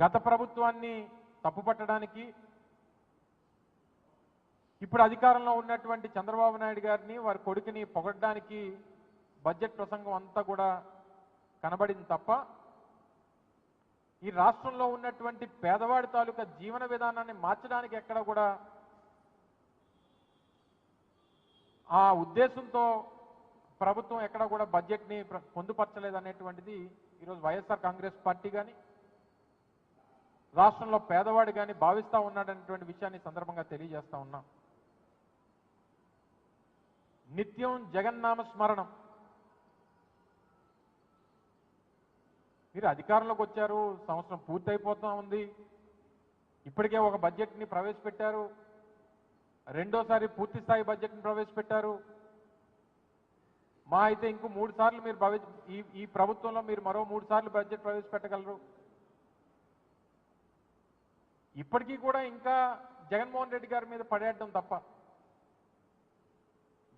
గత ప్రభుత్వాన్ని తప్పుపట్టడానికి ఇప్పుడు అధికారంలో ఉన్నటువంటి చంద్రబాబు నాయుడు గారిని వారి కొడుకుని పొగడడానికి బడ్జెట్ ప్రసంగం అంతా కూడా కనబడింది తప్ప ఈ రాష్ట్రంలో ఉన్నటువంటి పేదవాడి తాలూకా జీవన విధానాన్ని మార్చడానికి ఎక్కడ కూడా ఆ ఉద్దేశంతో ప్రభుత్వం ఎక్కడ కూడా బడ్జెట్ని ప్ర- పొందుపరచలేదు అనేటువంటిది ఈరోజు వైఎస్ఆర్ కాంగ్రెస్ పార్టీ కానీ రాష్ట్రంలో పేదవాడు కానీ భావిస్తూ ఉన్నాడనేటువంటి విషయాన్ని సందర్భంగా తెలియజేస్తా ఉన్నాం. నిత్యం జగన్నామ స్మరణం. మీరు అధికారంలోకి వచ్చారు సంవత్సరం పూర్తయిపోతూ ఉంది. ఇప్పటికే ఒక బడ్జెట్ని ప్రవేశపెట్టారు. రెండోసారి పూర్తి స్థాయి బడ్జెట్ని ప్రవేశపెట్టారు. మా అయితే ఇంకో మూడు సార్లు మీరు భవి ఈ ఈ ప్రభుత్వంలో మీరు మరో మూడు సార్లు బడ్జెట్ ప్రవేశపెట్టగలరు. ఇప్పటికీ కూడా ఇంకా జగన్మోహన్ రెడ్డి గారి మీద పడేయడం తప్ప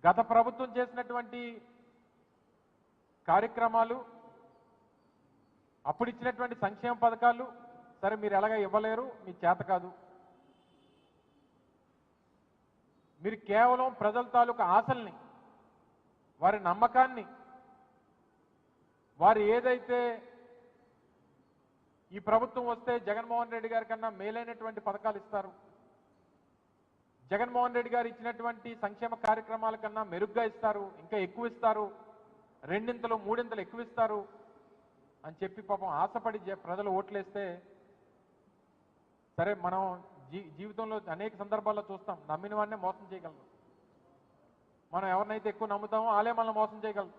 గత ప్రభుత్వం చేసినటువంటి కార్యక్రమాలు అప్పుడు ఇచ్చినటువంటి సంక్షేమ పథకాలు సరే మీరు ఎలాగ ఇవ్వలేరు మీ చేత కాదు. మీరు కేవలం ప్రజల తాలూకా ఆశల్ని వారి నమ్మకాన్ని వారు ఏదైతే ఈ ప్రభుత్వం వస్తే జగన్మోహన్ రెడ్డి గారి కన్నా మేలైనటువంటి పథకాలు ఇస్తారు. జగన్మోహన్ రెడ్డి గారు ఇచ్చినటువంటి సంక్షేమ కార్యక్రమాల కన్నా మెరుగ్గా ఇస్తారు. ఇంకా ఎక్కువ ఇస్తారు. రెండింతలు మూడింతలు ఎక్కువ ఇస్తారు. అని చెప్పి పాపం ఆశపడి ప్రజలు ఓట్లేస్తే సరే మనం జీ జీవితంలో అనేక సందర్భాల్లో చూస్తాం. నమ్మిన వాడినే మోసం చేయగలరు. మనం ఎవరినైతే ఎక్కువ నమ్ముతామో వాళ్ళే మనల్ని మోసం చేయగలరు.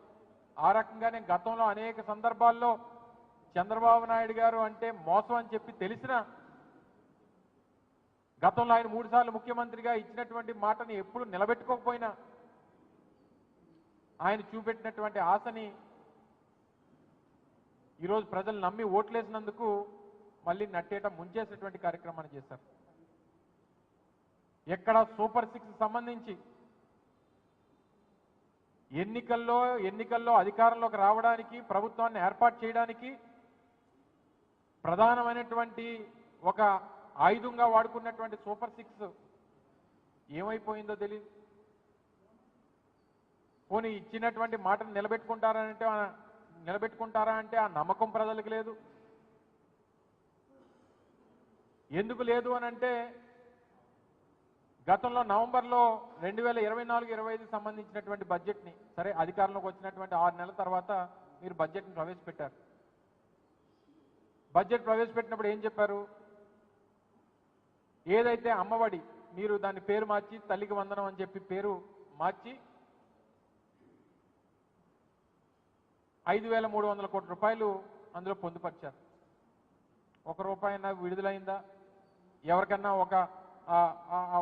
ఆ రకంగానే గతంలో అనేక సందర్భాల్లో చంద్రబాబు నాయుడు గారు అంటే మోసం అని చెప్పి తెలిసిన గతంలో ఆయన మూడు సార్లు ముఖ్యమంత్రిగా ఇచ్చినటువంటి మాటని ఎప్పుడు నిలబెట్టుకోకపోయినా ఆయన చూపెట్టినటువంటి ఆశని ఈరోజు ప్రజలు నమ్మి ఓట్లేసినందుకు మళ్ళీ నట్టేట ముంచేసేటువంటి కార్యక్రమాన్ని చేశారు. ఎక్కడ సూపర్ సిక్స్ సంబంధించి ఎన్నికల్లో ఎన్నికల్లో అధికారంలోకి రావడానికి ప్రభుత్వాన్ని ఏర్పాటు చేయడానికి ప్రధానమైనటువంటి ఒక ఆయుధంగా వాడుకున్నటువంటి సూపర్ సిక్స్ ఏమైపోయిందో తెలియదు పోనీ ఇచ్చినటువంటి మాటను నిలబెట్టుకుంటారా అంటే నిలబెట్టుకుంటారా అంటే ఆ నమ్మకం ప్రజలకు లేదు. ఎందుకు లేదు అని అంటే గతంలో నవంబర్లో రెండు వేల ఇరవై నాలుగు ఇరవై ఐదు సంబంధించినటువంటి బడ్జెట్ని సరే అధికారంలోకి వచ్చినటువంటి ఆరు నెలల తర్వాత మీరు బడ్జెట్ని ప్రవేశపెట్టారు. బడ్జెట్ ప్రవేశపెట్టినప్పుడు ఏం చెప్పారు? ఏదైతే అమ్మఒడి మీరు దాని పేరు మార్చి తల్లికి వందనం అని చెప్పి పేరు మార్చి ఐదు వేల మూడు వందల కోట్ల రూపాయలు అందులో పొందుపరిచారు. ఒక రూపాయి అయినా విడుదలైందా? ఎవరికన్నా ఒక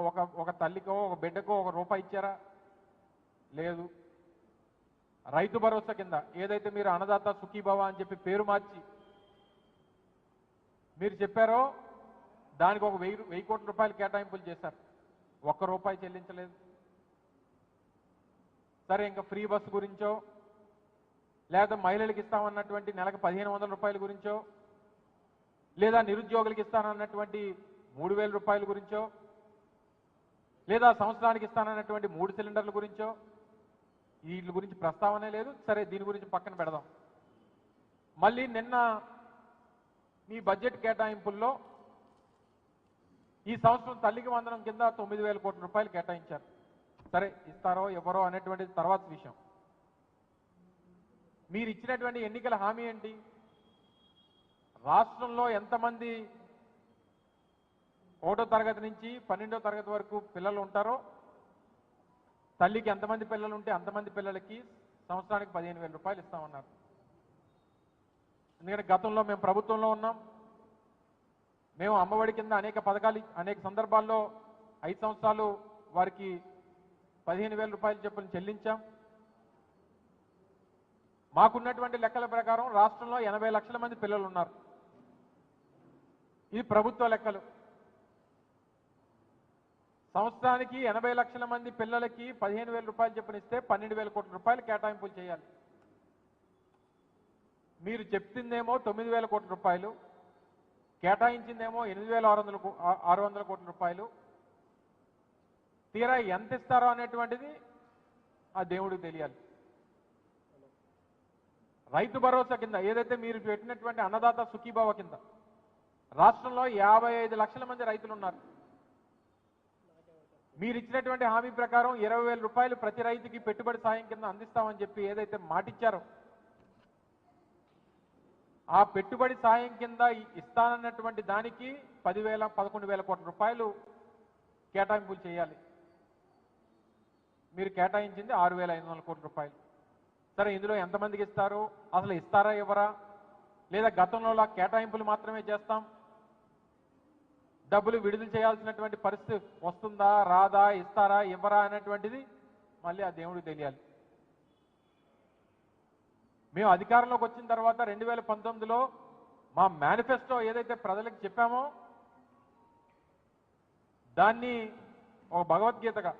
ఒక ఒక తల్లికో ఒక బిడ్డకో ఒక రూపాయి ఇచ్చారా? లేదు. రైతు భరోసా కింద ఏదైతే మీరు అన్నదాత సుఖీభవ అని చెప్పి పేరు మార్చి మీరు చెప్పారో దానికి ఒక వెయ్యి వెయ్యి కోట్ల రూపాయలు కేటాయింపులు చేశారు. ఒక్క రూపాయి చెల్లించలేదు. సరే ఇంకా ఫ్రీ బస్సు గురించో లేదా మహిళలకు ఇస్తామన్నటువంటి నెలకు పదిహేను వందల రూపాయల గురించో లేదా నిరుద్యోగులకు ఇస్తానన్నటువంటి మూడు వేల రూపాయల గురించో లేదా సంవత్సరానికి ఇస్తానన్నటువంటి మూడు సిలిండర్ల గురించో వీటి గురించి ప్రస్తావనే లేదు. సరే దీని గురించి పక్కన పెడదాం. మళ్ళీ నిన్న మీ బడ్జెట్ కేటాయింపుల్లో ఈ సంవత్సరం తల్లికి వందనం కింద తొమ్మిది వేల కోట్ల రూపాయలు కేటాయించారు. సరే ఇస్తారో ఎవరో అనేటువంటిది తర్వాత విషయం. మీరు ఇచ్చినటువంటి ఎన్నికల హామీ ఏంటి? రాష్ట్రంలో ఎంతమంది ఒకటో తరగతి నుంచి పన్నెండో తరగతి వరకు పిల్లలు ఉంటారో తల్లికి ఎంతమంది పిల్లలు ఉంటే అంతమంది పిల్లలకి సంవత్సరానికి పదిహేను వేల రూపాయలు ఇస్తామన్నారు. ఎందుకంటే గతంలో మేము ప్రభుత్వంలో ఉన్నాం. మేము అమ్మఒడి కింద అనేక పథకాలు అనేక సందర్భాల్లో ఐదు సంవత్సరాలు వారికి పదిహేను వేల రూపాయలు చొప్పున చెల్లించాం. మాకున్నటువంటి లెక్కల ప్రకారం రాష్ట్రంలో ఎనభై లక్షల మంది పిల్లలు ఉన్నారు. ఇది ప్రభుత్వ లెక్కలు. సంవత్సరానికి ఎనభై లక్షల మంది పిల్లలకి పదిహేను వేల రూపాయలు చొప్పున ఇస్తే పన్నెండు వేల కోట్ల రూపాయలు కేటాయింపులు చేయాలి. మీరు చెప్తుందేమో తొమ్మిది వేల కోట్ల రూపాయలు కేటాయించిందేమో ఎనిమిది వేల ఆరు వందల ఆరు వందల కోట్ల రూపాయలు. తీరా ఎంత ఇస్తారో అనేటువంటిది ఆ దేవుడికి తెలియాలి. రైతు భరోసా కింద ఏదైతే మీరు పెట్టినటువంటి అన్నదాత సుఖీభావ కింద రాష్ట్రంలో యాభై ఐదు లక్షల మంది రైతులు ఉన్నారు. మీరు ఇచ్చినటువంటి హామీ ప్రకారం ఇరవై వేల రూపాయలు ప్రతి రైతుకి పెట్టుబడి సాయం కింద అందిస్తామని చెప్పి ఏదైతే మాటిచ్చారో ఆ పెట్టుబడి సాయం కింద ఇస్తానన్నటువంటి దానికి పదివేల పదకొండు వేల కోట్ల రూపాయలు కేటాయింపులు చేయాలి. మీరు కేటాయించింది ఆరు వేల ఐదు వందల కోట్ల రూపాయలు. సరే ఇందులో ఎంతమందికి ఇస్తారు? అసలు ఇస్తారా ఇవ్వరా? లేదా గతంలో కేటాయింపులు మాత్రమే చేస్తాం? డబ్బులు విడుదల చేయాల్సినటువంటి పరిస్థితి వస్తుందా రాదా ఇస్తారా ఇవ్వరా అనేటువంటిది మళ్ళీ ఆ దేవుడికి తెలియాలి. మేము అధికారంలోకి వచ్చిన తర్వాత రెండు వేల పంతొమ్మిదిలో మా మేనిఫెస్టో ఏదైతే ప్రజలకు చెప్పామో దాన్ని ఒక భగవద్గీతగా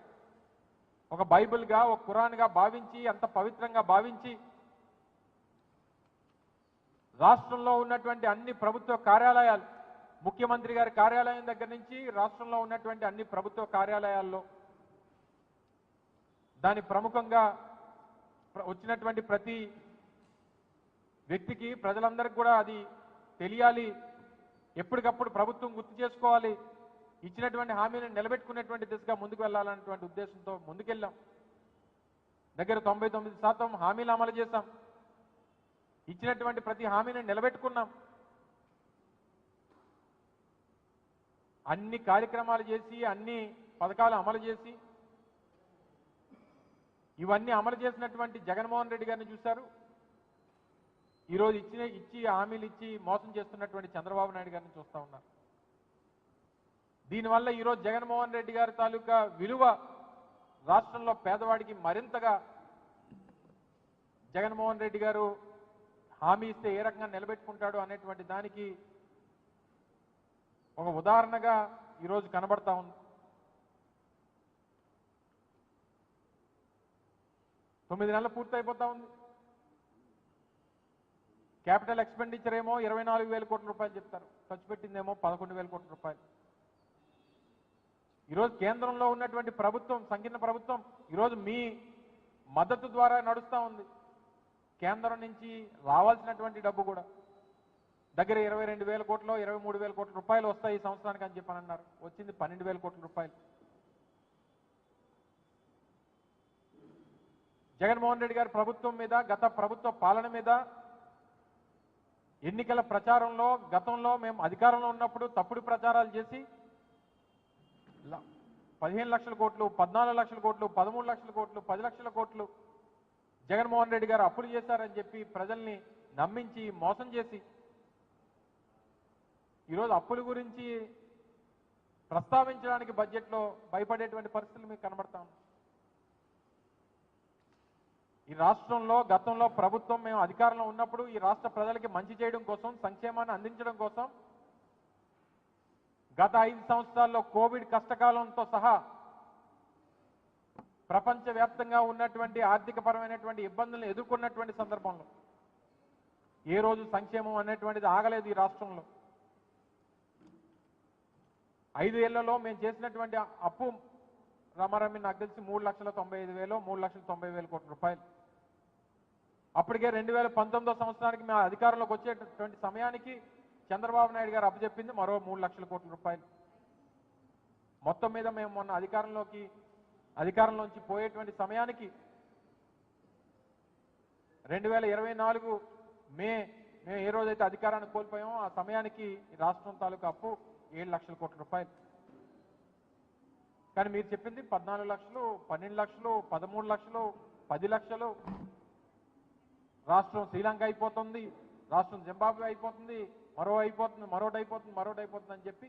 ఒక బైబిల్గా ఒక ఖురాన్గా భావించి అంత పవిత్రంగా భావించి రాష్ట్రంలో ఉన్నటువంటి అన్ని ప్రభుత్వ కార్యాలయాలు ముఖ్యమంత్రి గారి కార్యాలయం దగ్గర నుంచి రాష్ట్రంలో ఉన్నటువంటి అన్ని ప్రభుత్వ కార్యాలయాల్లో దాని ప్రముఖంగా వచ్చినటువంటి ప్రతి వ్యక్తికి ప్రజలందరికీ కూడా అది తెలియాలి. ఎప్పటికప్పుడు ప్రభుత్వం గుర్తు చేసుకోవాలి. ఇచ్చినటువంటి హామీలను నిలబెట్టుకునేటువంటి దిశగా ముందుకు వెళ్ళాలన్నటువంటి ఉద్దేశంతో ముందుకెళ్ళాం. దగ్గర తొంభై తొమ్మిది శాతం హామీలు అమలు చేశాం. ఇచ్చినటువంటి ప్రతి హామీని నిలబెట్టుకున్నాం. అన్ని కార్యక్రమాలు చేసి అన్ని పథకాలు అమలు చేసి ఇవన్నీ అమలు చేసినటువంటి జగన్మోహన్ రెడ్డి గారిని చూశారు. ఈరోజు ఇచ్చిన ఇచ్చి హామీలు ఇచ్చి మోసం చేస్తున్నటువంటి చంద్రబాబు నాయుడు గారిని చూస్తా ఉన్నారు దీనివల్ల ఈరోజు జగన్మోహన్ రెడ్డి గారి తాలూకా విలువ రాష్ట్రంలో పేదవాడికి మరింతగా జగన్మోహన్ రెడ్డి గారు హామీ ఇస్తే ఏ రకంగా నిలబెట్టుకుంటాడు అనేటువంటి దానికి ఒక ఉదాహరణగా ఈరోజు కనబడతా ఉంది. తొమ్మిది నెలలు పూర్తయిపోతా ఉంది. క్యాపిటల్ ఎక్స్పెండిచర్ ఏమో ఇరవై నాలుగు వేల కోట్ల రూపాయలు చెప్తారు. ఖర్చు పెట్టిందేమో పదకొండు వేల కోట్ల రూపాయలు. ఈరోజు కేంద్రంలో ఉన్నటువంటి ప్రభుత్వం సంకీర్ణ ప్రభుత్వం ఈరోజు మీ మద్దతు ద్వారా నడుస్తూ ఉంది. కేంద్రం నుంచి రావాల్సినటువంటి డబ్బు కూడా. దగ్గర ఇరవై రెండు వేల కోట్లు ఇరవై మూడు వేల కోట్ల రూపాయలు వస్తాయి ఈ సంవత్సరానికి అని చెప్పని అన్నారు వచ్చింది పన్నెండు వేల కోట్ల రూపాయలు. జగన్మోహన్ రెడ్డి గారి ప్రభుత్వం మీద గత ప్రభుత్వ పాలన మీద ఎన్నికల ప్రచారంలో గతంలో మేము అధికారంలో ఉన్నప్పుడు తప్పుడు ప్రచారాలు చేసి పదిహేను లక్షల కోట్లు పద్నాలుగు లక్షల కోట్లు పదమూడు లక్షల కోట్లు పది లక్షల కోట్లు జగన్మోహన్ రెడ్డి గారు అప్పులు చేశారని చెప్పి ప్రజల్ని నమ్మించి మోసం చేసి ఈరోజు అప్పుల గురించి ప్రస్తావించడానికి బడ్జెట్లో భయపడేటువంటి పరిస్థితులు మీకు కనబడతా ఉన్నాయి. ఈ రాష్ట్రంలో గతంలో ప్రభుత్వం మేము అధికారంలో ఉన్నప్పుడు ఈ రాష్ట్ర ప్రజలకి మంచి చేయడం కోసం సంక్షేమాన్ని అందించడం కోసం గత ఐదు సంవత్సరాల్లో కోవిడ్ కష్టకాలంతో సహా ప్రపంచవ్యాప్తంగా ఉన్నటువంటి ఆర్థిక పరమైనటువంటి ఇబ్బందులను ఎదుర్కొన్నటువంటి సందర్భంలో ఏ రోజు సంక్షేమం అనేటువంటిది ఆగలేదు ఈ రాష్ట్రంలో. ఐదు ఏళ్ళలో మేము చేసినటువంటి అప్పు రామారామి నాకు తెలిసి మూడు లక్షల తొంభై ఐదు వేలు మూడు లక్షల తొంభై వేల కోట్ల రూపాయలు. అప్పటికే రెండు వేల పంతొమ్మిదో సంవత్సరానికి మేము అధికారంలోకి వచ్చేటటువంటి సమయానికి చంద్రబాబు నాయుడు గారు అప్పచెప్పింది మరో మూడు లక్షల కోట్ల రూపాయలు. మొత్తం మీద మేము మొన్న అధికారంలోకి అధికారంలోంచి పోయేటువంటి సమయానికి రెండు వేల ఇరవై నాలుగు మే మేము ఏ రోజైతే అధికారాన్ని కోల్పోయామో ఆ సమయానికి రాష్ట్రం తాలూకా అప్పు ఏడు లక్షల కోట్ల రూపాయలు. కానీ మీరు చెప్పింది పద్నాలుగు లక్షలు పన్నెండు లక్షలు పదమూడు లక్షలు పది లక్షలు రాష్ట్రం శ్రీలంక అయిపోతుంది రాష్ట్రం జింబాబ్వే అయిపోతుంది మరో అయిపోతుంది మరోటి అయిపోతుంది మరోటి అయిపోతుంది అని చెప్పి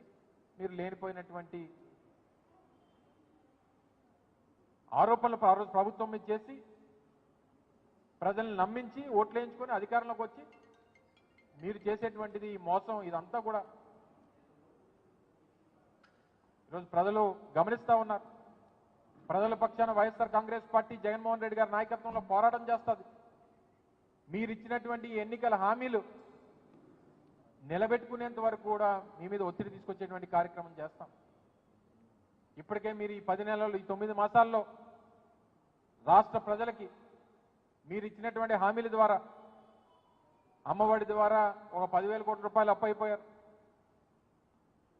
మీరు లేనిపోయినటువంటి ఆరోపణలు ప్రభుత్వం మీద చేసి ప్రజల్ని నమ్మించి ఓట్లు వేయించుకొని అధికారంలోకి వచ్చి మీరు చేసేటువంటిది మోసం ఇదంతా కూడా ఈరోజు ప్రజలు గమనిస్తా ఉన్నారు. ప్రజల పక్షాన వైఎస్ఆర్ కాంగ్రెస్ పార్టీ జగన్మోహన్ రెడ్డి గారి నాయకత్వంలో పోరాటం చేస్తుంది. మీరిచ్చినటువంటి ఎన్నికల హామీలు నిలబెట్టుకునేంత వరకు కూడా మీ మీద ఒత్తిడి తీసుకొచ్చేటువంటి కార్యక్రమం చేస్తాం. ఇప్పటికే మీరు ఈ పది నెలలు ఈ తొమ్మిది మాసాల్లో రాష్ట్ర ప్రజలకి మీరు ఇచ్చినటువంటి హామీల ద్వారా అమ్మఒడి ద్వారా ఒక పదివేల కోట్ల రూపాయలు అప్పు అయిపోయారు.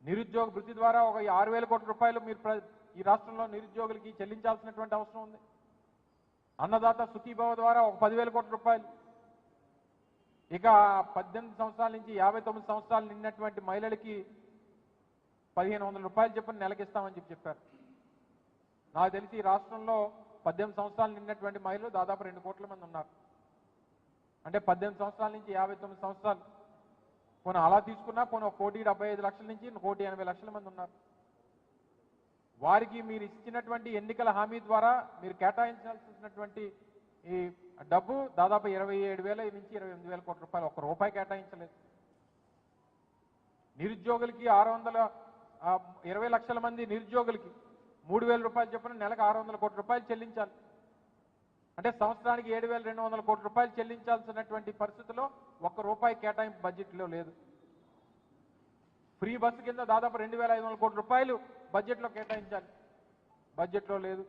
నిరుద్యోగ వృత్తి ద్వారా ఒక ఆరు వేల కోట్ల రూపాయలు మీరు ప్ర- ఈ రాష్ట్రంలో నిరుద్యోగులకి చెల్లించాల్సినటువంటి అవసరం ఉంది. అన్నదాత సుఖీభావ ద్వారా ఒక పదివేల కోట్ల రూపాయలు ఇక పద్దెనిమిది సంవత్సరాల నుంచి యాభై తొమ్మిది సంవత్సరాలు నిన్నటువంటి మహిళలకి పదిహేను వందల రూపాయలు చెప్పని నెలకిస్తామని చెప్పి చెప్పారు. నాకు తెలిసి ఈ రాష్ట్రంలో పద్దెనిమిది సంవత్సరాలు నిన్నటువంటి మహిళలు దాదాపు రెండు కోట్ల మంది ఉన్నారు. అంటే పద్దెనిమిది సంవత్సరాల నుంచి యాభై తొమ్మిది సంవత్సరాలు. పోనీ అలా తీసుకున్నా పోనీ ఒక కోటి డెబ్బై ఐదు లక్షల నుంచి కోటి ఎనభై లక్షల మంది ఉన్నారు. వారికి మీరు ఇచ్చినటువంటి ఎన్నికల హామీ ద్వారా మీరు కేటాయించాల్సినటువంటి ఈ డబ్బు దాదాపు ఇరవై ఏడు వేల నుంచి ఇరవై ఎనిమిది వేల కోట్ల రూపాయలు ఒక్క రూపాయి కేటాయించలేదు. నిరుద్యోగులకి ఆరు వందల ఇరవై లక్షల మంది నిరుద్యోగులకి మూడు వేల రూపాయలు చొప్పున నెలకు ఆరు వందల కోట్ల రూపాయలు చెల్లించాలి. అంటే సంవత్సరానికి ఏడు వేల రెండు వందల కోట్ల రూపాయలు చెల్లించాల్సినటువంటి పరిస్థితిలో ఒక్క రూపాయి కేటాయింపు బడ్జెట్లో లేదు. ఫ్రీ బస్సు కింద దాదాపు రెండు వేల ఐదు వందల కోట్ల రూపాయలు బడ్జెట్లో కేటాయించాలి. బడ్జెట్లో లేదు.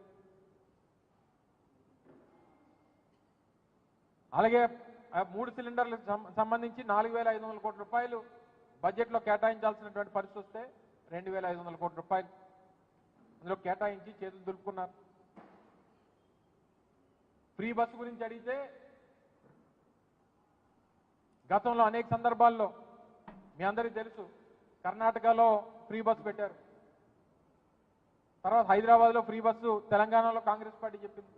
అలాగే మూడు సిలిండర్లకు సంబంధించి నాలుగు వేల ఐదు వందల కోట్ల రూపాయలు బడ్జెట్లో కేటాయించాల్సినటువంటి పరిస్థితి వస్తే రెండు వేల ఐదు వందల కోట్ల రూపాయలు అందులో కేటాయించి చేతులు దులుపుకున్నారు. ఫ్రీ బస్సు గురించి అడిగితే గతంలో అనేక సందర్భాల్లో మీ అందరికీ తెలుసు కర్ణాటకలో ఫ్రీ బస్సు పెట్టారు. తర్వాత హైదరాబాద్లో ఫ్రీ బస్సు తెలంగాణలో కాంగ్రెస్ పార్టీ చెప్పింది.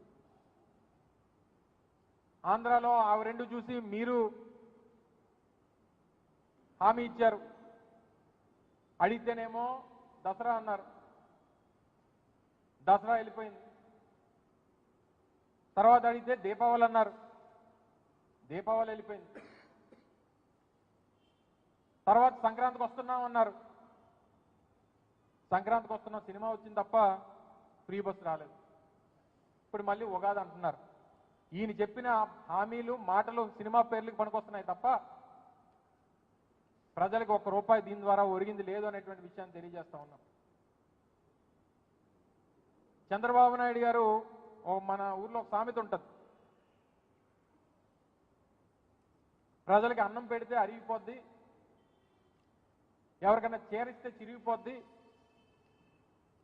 ఆంధ్రాలో ఆ రెండు చూసి మీరు హామీ ఇచ్చారు. అడిగితేనేమో దసరా అన్నారు. దసరా వెళ్ళిపోయింది. తర్వాత అడిగితే దీపావళి అన్నారు. దీపావళి వెళ్ళిపోయింది. తర్వాత సంక్రాంతికి వస్తున్నాం అన్నారు. సంక్రాంతికి వస్తున్నాం సినిమా వచ్చింది తప్ప ఫ్రీ బస్ రాలేదు. ఇప్పుడు మళ్ళీ ఉగాది అంటున్నారు. ఈయన చెప్పిన హామీలు మాటలు సినిమా పేర్లకు పనికొస్తున్నాయి తప్ప ప్రజలకు ఒక్క రూపాయి దీని ద్వారా ఒరిగింది లేదు అనేటువంటి విషయాన్ని తెలియజేస్తా ఉన్నాం. చంద్రబాబు నాయుడు గారు ఓ మన ఊర్లో ఒక సామెత ఉంటుంది. ప్రజలకి అన్నం పెడితే అరిగిపోద్ది ఎవరికైనా చేరిస్తే చిరిగిపోద్ది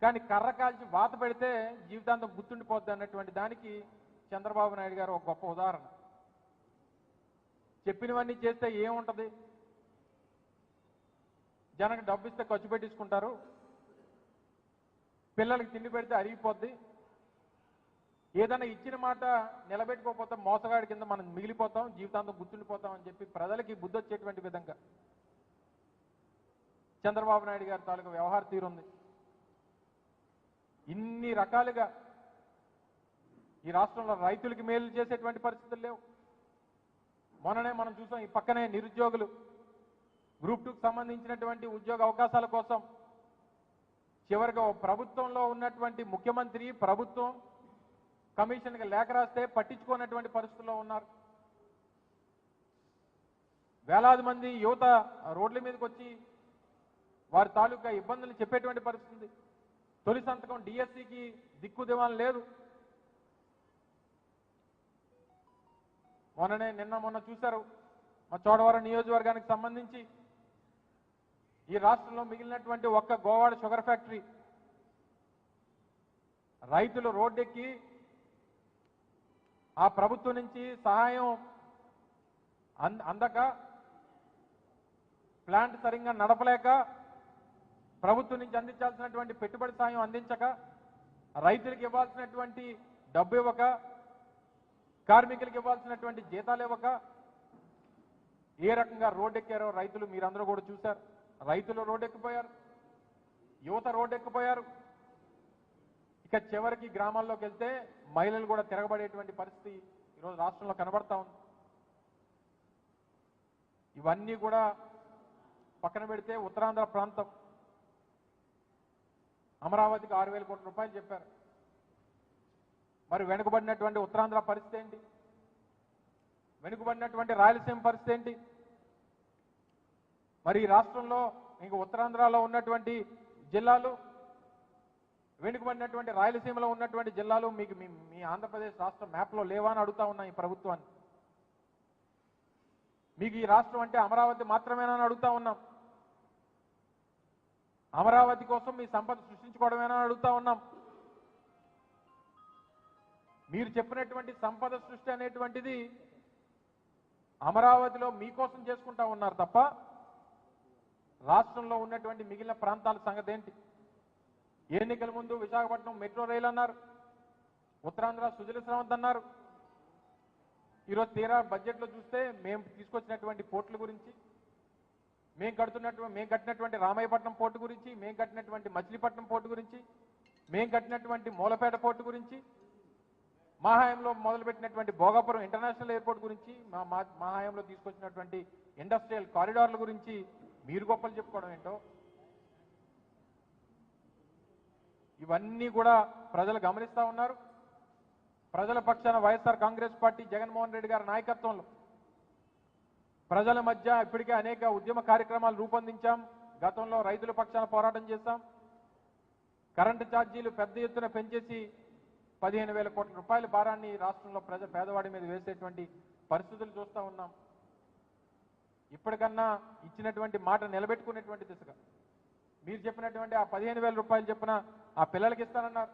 కానీ కర్ర కాల్చి వాత పెడితే జీవితాంతం గుర్తుండిపోద్ది అన్నటువంటి దానికి చంద్రబాబు నాయుడు గారు ఒక గొప్ప ఉదాహరణ. చెప్పినవన్నీ చేస్తే ఏముంటది? జనకు డబ్బు ఇస్తే ఖర్చు పెట్టించుకుంటారు. పిల్లలకి తిండి పెడితే అరిగిపోద్ది. ఏదైనా ఇచ్చిన మాట నిలబెట్టుకోకపోతే మోసగాడి కింద మనం మిగిలిపోతాం జీవితాంతం గుర్తుండిపోతాం అని చెప్పి ప్రజలకి బుద్ధి వచ్చేటువంటి విధంగా. చంద్రబాబు నాయుడు గారి తాలూకా వ్యవహార తీరుంది. ఇన్ని రకాలుగా ఈ రాష్ట్రంలో రైతులకి మేలు చేసేటువంటి పరిస్థితులు లేవు. మొన్ననే మనం చూసాం ఈ పక్కనే నిరుద్యోగులు గ్రూప్ టూకి సంబంధించినటువంటి ఉద్యోగ అవకాశాల కోసం చివరిగా ప్రభుత్వంలో ఉన్నటువంటి ముఖ్యమంత్రి ప్రభుత్వం కమిషన్కి లేఖ రాస్తే పట్టించుకోనటువంటి పరిస్థితుల్లో ఉన్నారు. వేలాది మంది యువత రోడ్ల మీదకి వచ్చి వారి తాలూకా ఇబ్బందులు చెప్పేటువంటి పరిస్థితి తొలి సంతకం డిఎస్సికి దిక్కు దివాన్ లేదు. మొన్ననే నిన్న మొన్న చూశారు. మా చోడవరం నియోజకవర్గానికి సంబంధించి ఈ రాష్ట్రంలో మిగిలినటువంటి ఒక్క గోవాడ షుగర్ ఫ్యాక్టరీ రైతులు రోడ్డెక్కి ఆ ప్రభుత్వం నుంచి సహాయం అంద- అందక ప్లాంట్ సరిగ్గా నడపలేక ప్రభుత్వం నుంచి అందించాల్సినటువంటి పెట్టుబడి సాయం అందించక రైతులకు ఇవ్వాల్సినటువంటి డబ్బు ఇవ్వక కార్మికులకు ఇవ్వాల్సినటువంటి జీతాలు ఇవ్వక ఏ రకంగా రోడ్డెక్కారో రైతులు మీరందరూ కూడా చూశారు. రైతులు రోడ్డెక్కిపోయారు. యువత రోడ్డెక్కిపోయారు. ఇక చివరికి గ్రామాల్లోకి వెళ్తే మహిళలు కూడా తిరగబడేటువంటి పరిస్థితి ఈరోజు రాష్ట్రంలో కనబడతా ఉంది. ఇవన్నీ కూడా పక్కన పెడితే ఉత్తరాంధ్ర ప్రాంతం. అమరావతికి ఆరు వేల కోట్ల రూపాయలు చెప్పారు. మరి వెనుకబడినటువంటి ఉత్తరాంధ్ర పరిస్థితి ఏంటి? వెనుకబడినటువంటి రాయలసీమ పరిస్థితి ఏంటి? మరి ఈ రాష్ట్రంలో ఇంక ఉత్తరాంధ్రలో ఉన్నటువంటి జిల్లాలు వెనుకబడినటువంటి రాయలసీమలో ఉన్నటువంటి జిల్లాలు మీకు మీ మీ ఆంధ్రప్రదేశ్ రాష్ట్ర మ్యాప్లో లేవా అని అడుగుతా ఉన్నాయి ఈ ప్రభుత్వాన్ని. మీకు ఈ రాష్ట్రం అంటే అమరావతి మాత్రమేనా అని అడుగుతా ఉన్నాం. అమరావతి కోసం మీ సంపద సృష్టించుకోవడమేనా అని అడుగుతా ఉన్నాం. మీరు చెప్పినటువంటి సంపద సృష్టి అనేటువంటిది అమరావతిలో మీకోసం చేసుకుంటా ఉన్నారు తప్ప రాష్ట్రంలో ఉన్నటువంటి మిగిలిన ప్రాంతాల సంగతి ఏంటి? ఎన్నికల ముందు విశాఖపట్నం మెట్రో రైలు అన్నారు ఉత్తరాంధ్ర సుజల శ్రవంత్ అన్నారు. ఈరోజు తీరా బడ్జెట్లో చూస్తే మేము తీసుకొచ్చినటువంటి పోర్టుల గురించి మేము కడుతున్నటువంటి మేము కట్టినటువంటి రామాయపట్నం పోర్టు గురించి మేము కట్టినటువంటి మచిలీపట్నం పోర్టు గురించి మేము కట్టినటువంటి మూలపేట పోర్టు గురించి మా హయాంలో మొదలుపెట్టినటువంటి భోగాపురం ఇంటర్నేషనల్ ఎయిర్పోర్ట్ గురించి మా మా- తీసుకొచ్చినటువంటి ఇండస్ట్రియల్ కారిడార్ల గురించి మీరు గొప్పలు చెప్పుకోవడం ఏంటో? ఇవన్నీ కూడా ప్రజలు గమనిస్తా ఉన్నారు. ప్రజల పక్షాన వైఎస్ఆర్ కాంగ్రెస్ పార్టీ జగన్మోహన్ రెడ్డి గారి నాయకత్వంలో ప్రజల మధ్య ఇప్పటికే అనేక ఉద్యమ కార్యక్రమాలు రూపొందించాం. గతంలో రైతుల పక్షాన పోరాటం చేశాం. కరెంటు ఛార్జీలు పెద్ద ఎత్తున పెంచేసి పదిహేను వేల కోట్ల రూపాయల భారాన్ని రాష్ట్రంలో ప్రజ పేదవాడి మీద వేసేటువంటి పరిస్థితులు చూస్తూ ఉన్నాం. ఇప్పటికన్నా ఇచ్చినటువంటి మాట నిలబెట్టుకునేటువంటి దిశగా. మీరు చెప్పినటువంటి ఆ పదిహేను వేల రూపాయలు చెప్పిన ఆ పిల్లలకి ఇస్తానన్నారు.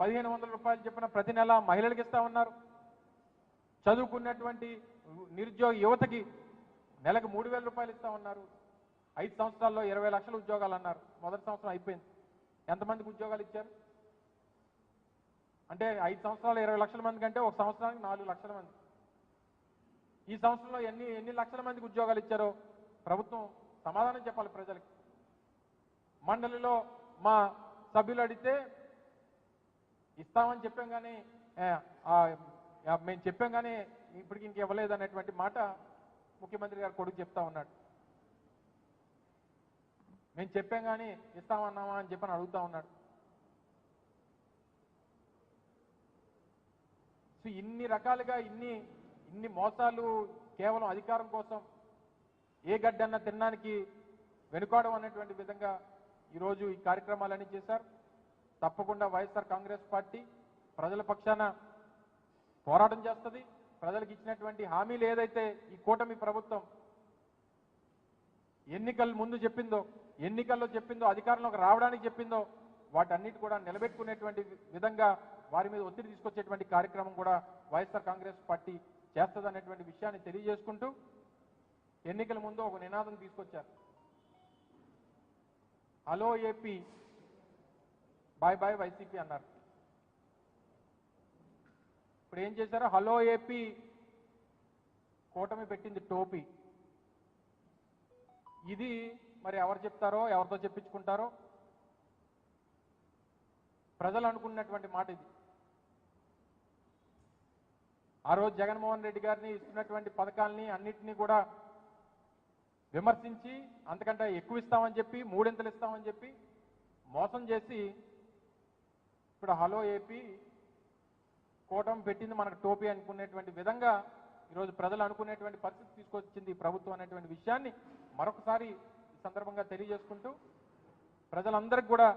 పదిహేను వందల రూపాయలు చెప్పిన ప్రతి నెల మహిళలకు ఇస్తామన్నారు చదువుకున్నటువంటి నిరుద్యోగ యువతకి నెలకు మూడు వేల రూపాయలు ఇస్తా ఉన్నారు. ఐదు సంవత్సరాల్లో ఇరవై లక్షల ఉద్యోగాలు అన్నారు. మొదటి సంవత్సరం అయిపోయింది. ఎంతమందికి ఉద్యోగాలు ఇచ్చారు? అంటే ఐదు సంవత్సరాలు ఇరవై లక్షల మంది కంటే ఒక సంవత్సరానికి నాలుగు లక్షల మంది. ఈ సంవత్సరంలో ఎన్ని ఎన్ని లక్షల మందికి ఉద్యోగాలు ఇచ్చారో ప్రభుత్వం సమాధానం చెప్పాలి ప్రజలకి. మండలిలో మా సభ్యులు అడిగితే ఇస్తామని చెప్పాం కానీ మేము చెప్పాం కానీ ఇప్పటికి ఇంక ఇవ్వలేదు అనేటువంటి మాట ముఖ్యమంత్రి గారు కొడుకు చెప్తా ఉన్నాడు. మేము చెప్పాం కానీ ఇస్తామన్నామా అని చెప్పని అడుగుతా ఉన్నాడు. సో ఇన్ని రకాలుగా ఇన్ని ఇన్ని మోసాలు కేవలం అధికారం కోసం ఏ గడ్డన్న తినడానికి వెనుకాడం అనేటువంటి విధంగా ఈరోజు ఈ కార్యక్రమాలన్నీ చేశారు. తప్పకుండా వైఎస్ఆర్ కాంగ్రెస్ పార్టీ ప్రజల పక్షాన పోరాటం చేస్తుంది. ప్రజలకు ఇచ్చినటువంటి హామీలు ఏదైతే ఈ కూటమి ప్రభుత్వం ఎన్నికల ముందు చెప్పిందో ఎన్నికల్లో చెప్పిందో అధికారంలోకి రావడానికి చెప్పిందో వాటన్నిటి కూడా నిలబెట్టుకునేటువంటి విధంగా వారి మీద ఒత్తిడి తీసుకొచ్చేటువంటి కార్యక్రమం కూడా వైఎస్ఆర్ కాంగ్రెస్ పార్టీ చేస్తుందనేటువంటి విషయాన్ని తెలియజేసుకుంటూ ఎన్నికల ముందు ఒక నినాదం తీసుకొచ్చారు. Hello AP bye bye YCP అన్నారు. ఇప్పుడు ఏం చేశారు? హలో ఏపీ కూటమి పెట్టింది టోపీ. ఇది మరి ఎవరు చెప్తారో ఎవరితో చెప్పించుకుంటారో? ప్రజలు అనుకున్నటువంటి మాట ఇది. ఆ రోజు జగన్మోహన్ రెడ్డి గారిని ఇస్తున్నటువంటి పథకాల్ని అన్నింటినీ కూడా విమర్శించి అంతకంటే ఎక్కువ ఇస్తామని చెప్పి మూడింతలు ఇస్తామని చెప్పి మోసం చేసి ఇప్పుడు హలో ఏపీ కూటమి పెట్టింది మనకు టోపీ అనుకునేటువంటి విధంగా ఈరోజు ప్రజలు అనుకునేటువంటి పరిస్థితి తీసుకొచ్చింది ప్రభుత్వం అనేటువంటి విషయాన్ని మరొకసారి ఈ సందర్భంగా తెలియజేసుకుంటూ ప్రజలందరికీ కూడా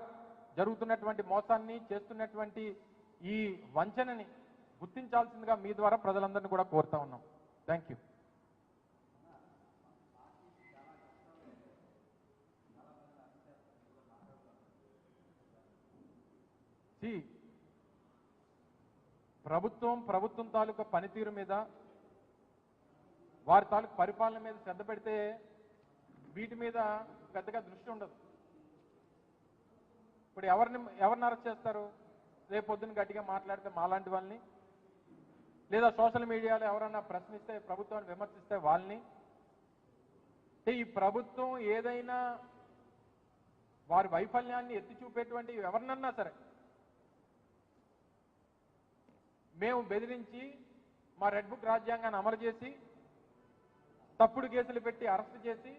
జరుగుతున్నటువంటి మోసాన్ని చేస్తున్నటువంటి ఈ వంచనని గుర్తించాల్సిందిగా మీ ద్వారా ప్రజలందరినీ కూడా కోరుతా ఉన్నాం. థ్యాంక్ యూ సి ప్రభుత్వం ప్రభుత్వం తాలూకా పనితీరు మీద వారి తాలూకు పరిపాలన మీద శ్రద్ధ పెడితే వీటి మీద పెద్దగా దృష్టి ఉండదు. ఇప్పుడు ఎవరిని ఎవరిని అరెస్ట్ చేస్తారు? రేపు పొద్దున్న గట్టిగా మాట్లాడితే మాలాంటి వాళ్ళని లేదా సోషల్ మీడియాలో ఎవరన్నా ప్రశ్నిస్తే ప్రభుత్వాన్ని విమర్శిస్తే వాళ్ళని. ఈ ప్రభుత్వం ఏదైనా వారి వైఫల్యాన్ని ఎత్తి చూపేటువంటి ఎవరినన్నా సరే మేము బెదిరించి మా రెడ్ బుక్ రాజ్యాంగాన్ని అమలు చేసి తప్పుడు కేసులు పెట్టి అరెస్ట్ చేసి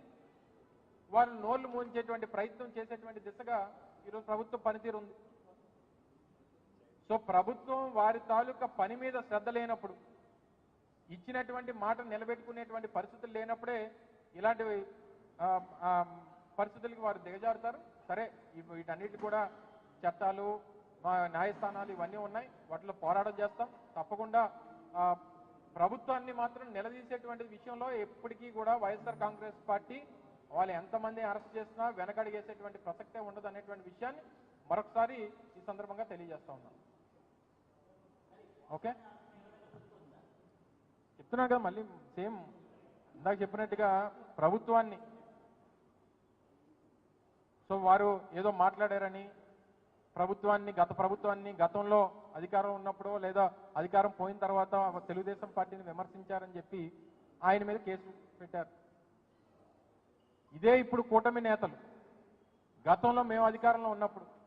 వారిని నోళ్ళు మూయించేటువంటి ప్రయత్నం చేసేటువంటి దిశగా ఈరోజు ప్రభుత్వం పనితీరు ఉంది సో ప్రభుత్వం వారి తాలూకా పని మీద శ్రద్ధ లేనప్పుడు ఇచ్చినటువంటి మాట నిలబెట్టుకునేటువంటి పరిస్థితులు లేనప్పుడే ఇలాంటివి పరిస్థితులకి వారు దిగజారుతారు. సరే వీటన్నిటి కూడా చట్టాలు మా న్యాయస్థానాలు ఇవన్నీ ఉన్నాయి. వాటిలో పోరాటం చేస్తాం. తప్పకుండా ప్రభుత్వాన్ని మాత్రం నిలదీసేటువంటి విషయంలో ఎప్పటికీ కూడా వైఎస్ఆర్ కాంగ్రెస్ పార్టీ వాళ్ళు ఎంతమంది అరెస్ట్ చేసినా వెనకడిగేసేటువంటి ప్రసక్తే ఉండదు అనేటువంటి విషయాన్ని మరొకసారి ఈ సందర్భంగా తెలియజేస్తా ఉన్నాను ఓకే? చెప్తున్నా కదా మళ్ళీ సేమ్ ఇందాక చెప్పినట్టుగా ప్రభుత్వాన్ని. సో వారు ఏదో మాట్లాడారని ప్రభుత్వాన్ని గత ప్రభుత్వాన్ని గతంలో అధికారం ఉన్నప్పుడు లేదా అధికారం పోయిన తర్వాత తెలుగుదేశం పార్టీని విమర్శించారని చెప్పి ఆయన మీద కేసు పెట్టారు. ఇదే ఇప్పుడు కూటమి నేతలు. గతంలో మేము అధికారంలో ఉన్నప్పుడు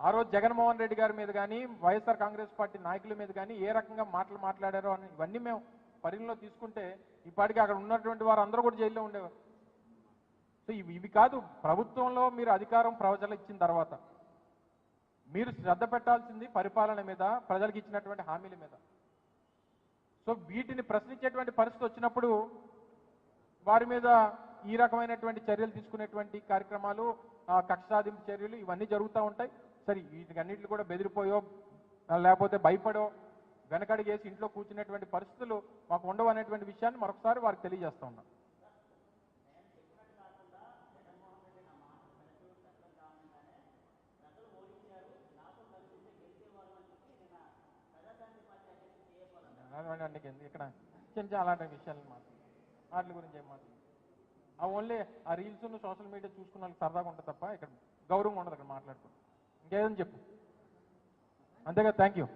ఆ రోజు జగన్మోహన్ రెడ్డి గారి మీద కానీ వైఎస్ఆర్ కాంగ్రెస్ పార్టీ నాయకుల మీద కానీ ఏ రకంగా మాటలు మాట్లాడారో అని ఇవన్నీ మేము పరిగణలో తీసుకుంటే ఇప్పటికీ అక్కడ ఉన్నటువంటి వారు అందరూ కూడా జైల్లో ఉండేవారు. సో ఇవి ఇవి కాదు ప్రభుత్వంలో మీరు అధికారం ప్రజలు ఇచ్చిన తర్వాత మీరు శ్రద్ధ పెట్టాల్సింది పరిపాలన మీద ప్రజలకు ఇచ్చినటువంటి హామీల మీద. సో వీటిని ప్రశ్నించేటువంటి పరిస్థితి వచ్చినప్పుడు వారి మీద ఈ రకమైనటువంటి చర్యలు తీసుకునేటువంటి కార్యక్రమాలు కక్ష సాధింపు చర్యలు ఇవన్నీ జరుగుతూ ఉంటాయి. సరే వీటికన్నింటిని కూడా బెదిరిపోయో లేకపోతే భయపడో వెనకడిగేసి ఇంట్లో కూర్చునేటువంటి పరిస్థితులు మాకు ఉండవు అనేటువంటి విషయాన్ని మరొకసారి వారికి తెలియజేస్తా ఉన్నాం. ఇక్కడ చిన్న అలాంటి విషయాలు మాత్రం. వాటి గురించి ఏం మాత్రం. ఆ ఓన్లీ ఆ రీల్స్ సోషల్ మీడియా చూసుకున్న వాళ్ళకి సరదాగా ఉంటుంది తప్ప ఇక్కడ గౌరవం ఉండదు ఇక్కడ మాట్లాడుకుంటాం ఇంకేదని చెప్పు. అంతేగా థ్యాంక్ యూ